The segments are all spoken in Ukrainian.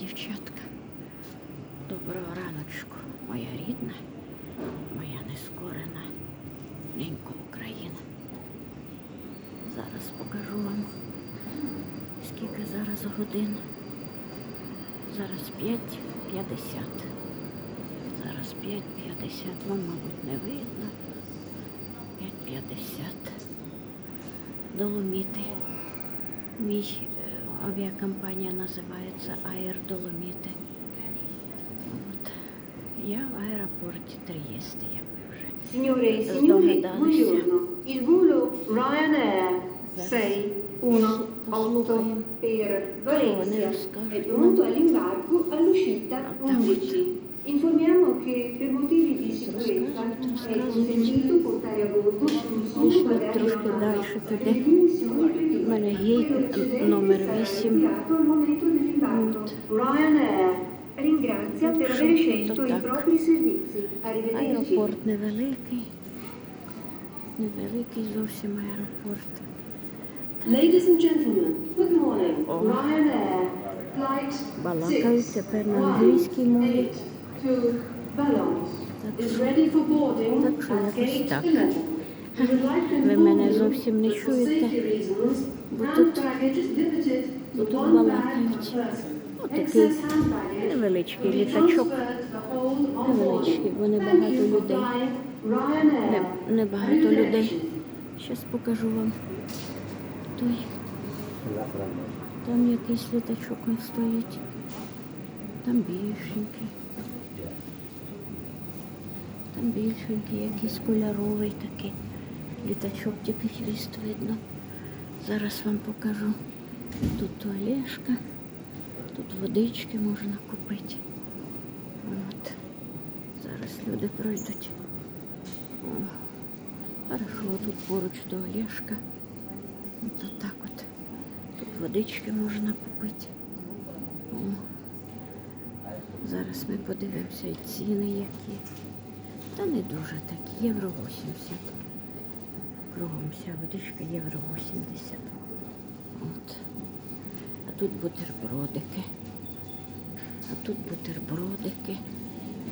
дівчатка. Доброго раночку, моя рідна, моя нескорена ненька Україна. Зараз покажу вам, скільки зараз годин. Зараз 5.50. Зараз 5.50. Вам, мабуть, не видно. 5.50. Доломіти. Мій е, авіакомпанія називається Аер Доломіти. От. Я в аеропорті Трієсти, як ви вже. Signore e signori, buongiorno. Il volo Ryanair 618 per Valencia è pronto all'imbarco all'uscita Ah, 11. Informiamo che per motivi di sicurezza è consentito portare a bordo solo Пішли далі туди. У мене гейт номер 8. avviato al momento dell'imbarco. Ryanair ringrazia per aver i Так. propri servizi. Arrivederci. Аеропорт невеликий. Невеликий зовсім аеропорт. Ladies and gentlemen, good morning. Ryanair flight балакають тепер на англійській мові. 6 to Valence Так Is що ready for boarding at якось gate так. 11. We would like to Ви мене зовсім не чуєте. Бо тут- бо тут балакають. Отакий невеличкий літачок. Невеличкий, бо не Thank багато you for людей. Не, не багато людей. Зараз покажу вам той. Там якийсь літачок він стоїть. Там більшенький. Там більшенький, якийсь кольоровий такий. Літачок тільки хвіст видно. Зараз вам покажу. Тут туалешка, тут водички можна купити. От. Зараз люди пройдуть. Хорошо, тут поруч туалешка. От так от. Тут водички можна купити. О. Зараз ми подивимося і ціни які. Та не дуже такі. Євро 80. Кругом вся водичка євро 80. От. А тут бутербродики. А тут бутербродики.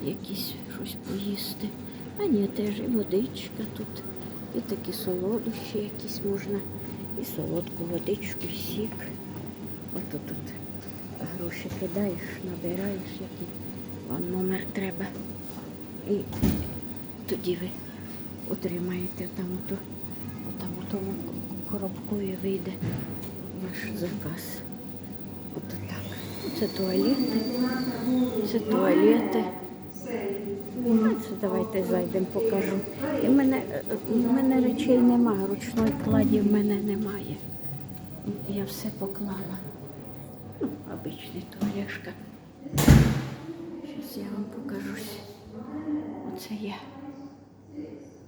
Якісь щось поїсти. А ні, теж і водичка тут. І такі солодощі якісь можна. І солодку водичку, і сік. Ото тут гроші кидаєш, набираєш, який вам номер треба. І тоді ви отримаєте там ото, отам у тому коробкові вийде ваш заказ. Ото так. Це туалети. Це туалети. Це давайте зайдемо, покажу. І мене, е, в мене речей немає, ручної кладі в мене немає. Я все поклала. Ну, обичний туалешка. Зараз я вам покажусь. Оце я.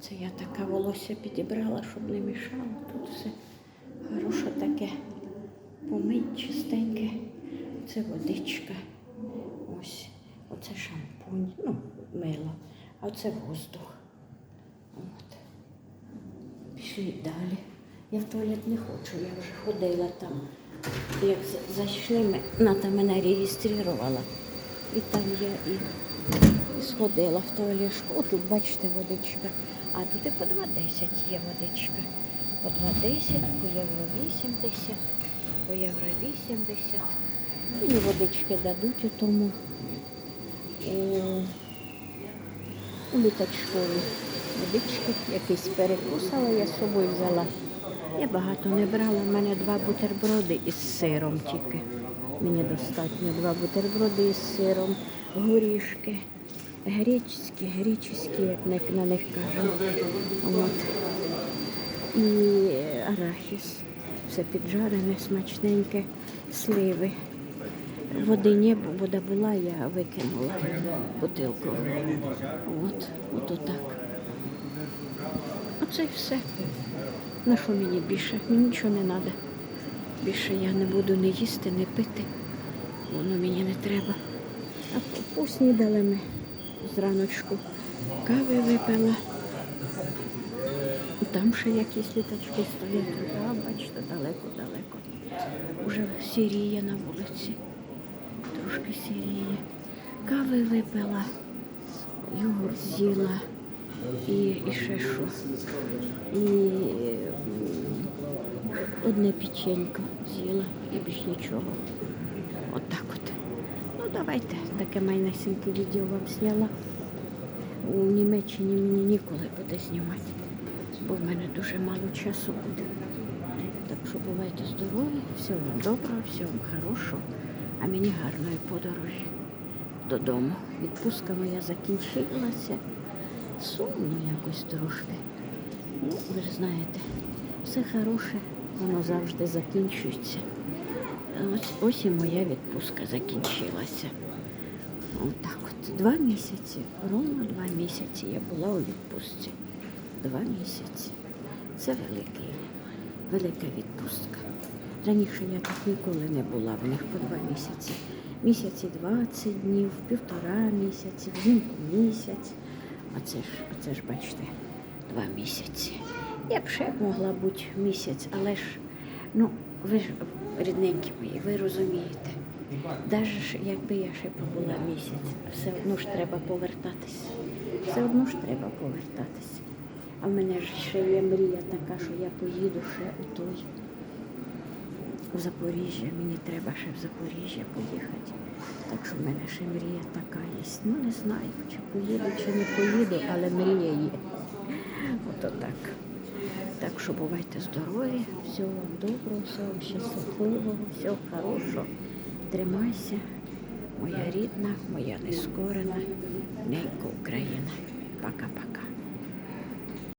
Це я така волосся підібрала, щоб не мішало. Тут все хороше таке. Помить чистеньке. Це водичка. Ось. Оце шампунь. Ну, мило. А оце воздух. От. Пішли далі. Я в туалет не хочу, я вже ходила там. Як зайшли, Ната мене реєструвала. І там я і, і сходила в туалешку. О, тут бачите водичка. А тут і по 2,10 є водичка. По 2,10, по євро 80, по євро 80. Мені водички дадуть у тому е, у літачкові. Водички якийсь перекус, але я з собою взяла. Я багато не брала, в мене два бутерброди із сиром тільки. Мені достатньо два бутерброди із сиром, горішки, греческі, греческі, як на- них кажуть. От. І арахіс. Все піджарене, смачненьке, сливи. Води не бу- вода була, я викинула бутилку. От, от отак. Оце й все. На що мені більше? Мені нічого не треба. Більше я не буду не їсти, не пити. Воно мені не треба. А по- поснідали ми зраночку. Кави випила. Там ще якісь літачки стоять. Там, бачите, далеко-далеко. Уже сіріє на вулиці. трошки сіріє. Кави випила, йогурт з'їла і, і ще що. І одне печенько з'їла і більш нічого. От так от. Давайте, таке майнесеньке відео вам зняла. У Німеччині мені ніколи буде знімати, бо в мене дуже мало часу буде. Так що бувайте здорові, всього вам доброго, всього вам хорошого, а мені гарної подорожі додому. Відпустка моя закінчилася. Сумно якось трошки. Ну, ви ж знаєте, все хороше, воно завжди закінчується. Ось, ось і моя відпустка закінчилася. Отак от. Два місяці, ровно два місяці я була у відпустці. Два місяці. Це великий, велика відпустка. Раніше я так ніколи не була в них по два місяці. Місяці 20 днів, півтора місяці, взимку місяць. А це ж, а це ж, бачите, два місяці. Я б ще могла бути місяць, але ж, ну, ви ж рідненькі мої, ви розумієте. Навіть якби я ще побула місяць, все одно ж треба повертатися. Все одно ж треба повертатися. А в мене ж ще є мрія така, що я поїду ще у той у Запоріжжя. Мені треба ще в Запоріжжя поїхати. Так що в мене ще мрія така є. Ну не знаю, чи поїду, чи не поїду, але мрія є. Ото так. Що бувайте здорові, всього вам доброго, всього щасливого, всього хорошого. Тримайся, моя рідна, моя нескорена, ненька Україна. Пока-пока.